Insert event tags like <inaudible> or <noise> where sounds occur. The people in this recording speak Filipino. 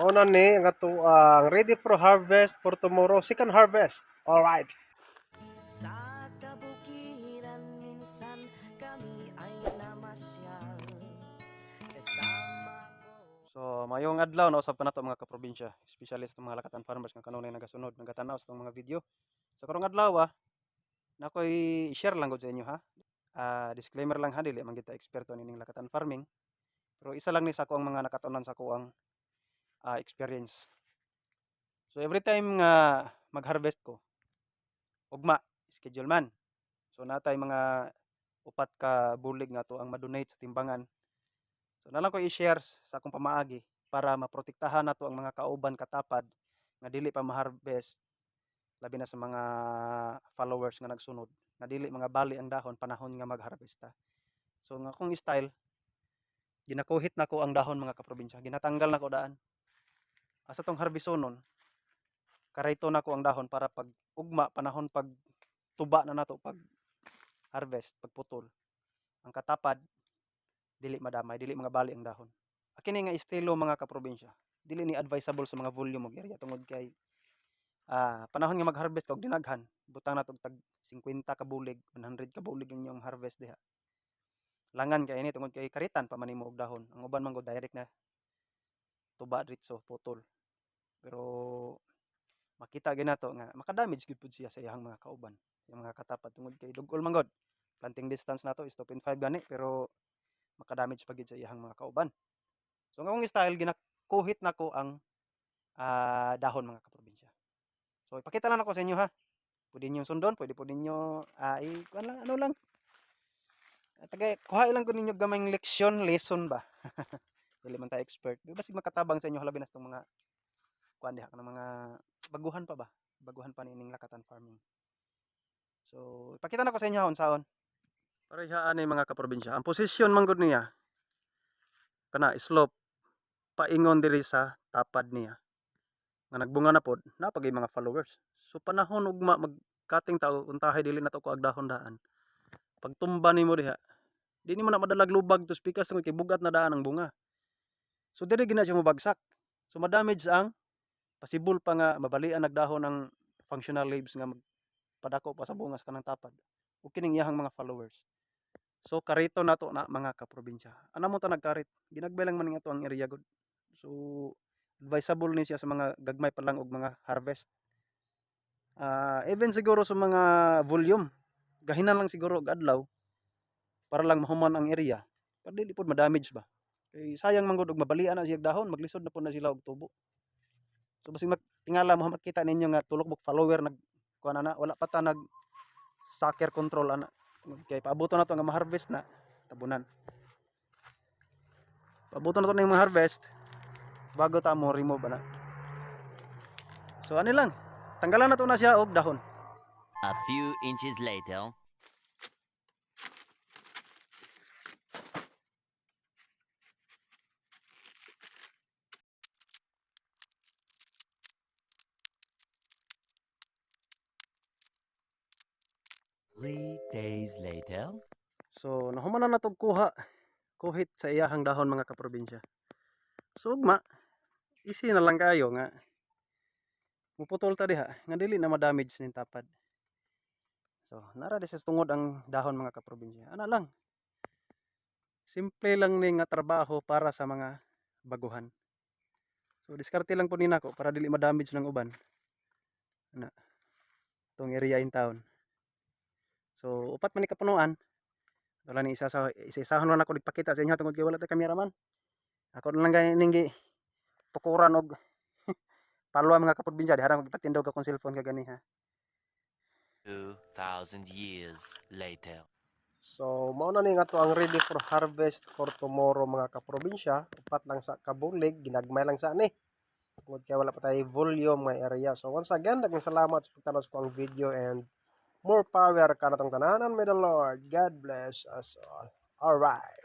Mao na ni ang ang ready for harvest for tomorrow second harvest. All right. Sa kabukiran minsan kami ay namasyal ko So, mayong adlaw na usab pa nato mga kaprobinsya, especially sa mga lakatan farmers nga kanunay nagasunod, nagatanaw sa mga video. So, karong adlaw ah, na ako'y share lang gud sa inyo ha. Ah, disclaimer lang ha, dili man kita eksperto nining lakatan farming. Pero isa lang ni sa ako ang mga nakatunan sa ako ang ah, experience. So, every time nga mag-harvest ko, ugma, schedule man. So, natay mga upat ka bulig nga to ang madonate sa timbangan So nalang ko i-share sa akong pamaagi para maprotektahan nato ang mga kauban katapad nga dili pa ma-harvest labi na sa mga followers nga nagsunod nga dili mga bali ang dahon panahon nga mag-harvesta. So nga akong style ginakuhit nako ang dahon mga kaprobinsya. Ginatanggal nako daan. Asa tong harbisonon karayto nako ang dahon para pag ugma panahon pag tuba na nato pag harvest pagputol. Ang katapad dili madamay, dili mga bali ang dahon. Akini nga estilo mga kaprobinsya. Dili ni advisable sa mga volume og area tungod kay ah panahon nga mag-harvest kag dinaghan, butang na tag 50 ka bulig, 100 ka bulig ang inyong harvest diha. Langan kay ini tungod kay karitan pa man nimo og dahon. Ang uban man go direct na tuba diretso putol. Pero makita gyud nato nga makadamage gyud pud siya sa iyang mga kauban, yung mga katapat tungod kay dugol man god. Planting distance nato is 2.5 gani pero makadamage pa gid sa iyang mga kauban. So nga style ginakuhit nako ang ah, dahon mga kaprobinsya. So ipakita lang ako sa inyo ha. Pwede niyo sundon, pwede po ninyo ah, i lang ano lang. Ah, Tagay kuha lang ko ninyo gamayng leksyon, lesson ba. <laughs> Dili man ta expert. Di basig makatabang sa inyo labi na mga kuan diha ng mga baguhan pa ba? Baguhan pa nining lakatan farming. So ipakita na ko sa inyo hon saon. Parehaan ni mga kaprobinsya. Ang posisyon man gud niya kana slope paingon diri sa tapad niya. Nga nagbunga na pod, napagay mga followers. So panahon ugma magkating tao untahay dili na to ko agdahon daan. Pag tumba nimo diha, di nimo na madalag lubag to spikas tungod kay bugat na daan ang bunga. So diri gina siya mabagsak. So madamage ang pasibol pa nga mabalian nagdahon ang functional leaves nga magpadako pa sa bunga sa kanang tapad. O kining iyahang mga followers. So karito na to na mga kaprobinsya. Ano mo ta nagkarit? Ginagbay lang man ning ato ang area gud. So advisable ni siya sa mga gagmay pa lang og mga harvest. Ah, even siguro sa mga volume, gahinan lang siguro og adlaw para lang mahuman ang area. Para dili pod ma-damage ba. Kay sayang man gud og mabalian na siya dahon, maglisod na po na sila og tubo. So basig tingala mo makita ninyo nga tulok bok follower nag kuan na wala pa ta nag sucker control ana. Kay paabuton na to nga ma-harvest na tabunan. Paabuton na to na yung ma-harvest bago ta mo remove ana. So ano lang tanggalan na to na siya og dahon. A few inches later. Days later. so nahuman na natog kuha kuhit sa iyahang dahon mga kaprobinsya. So ugma easy na lang kayo nga muputol ta diha nga dili na ma-damage ning tapad. So nara di sa tungod ang dahon mga kaprobinsya. Ana lang simple lang ni nga trabaho para sa mga baguhan. So diskarte lang po ni nako para dili ma-damage ng uban. Ana tong area in town so upat man ni kapunuan wala ni isa sa isa-isahon lang ako nagpakita sa inyo tungod kay wala tay kameraman ako na lang ganing gi tukuran og <laughs> palwa mga kaprobinsya di harang magpatindog akong cellphone kagani ha Two thousand years later. So mao na ni nga to ang ready for harvest for tomorrow mga kaprobinsya. Upat lang sa kabulig, ginagmay lang sa ani. Tungod kay wala pa tayo volume nga area. So once again, daghang salamat sa pagtanaw sa kong video and more power kanatong tananan may the Lord. God bless us all. All right.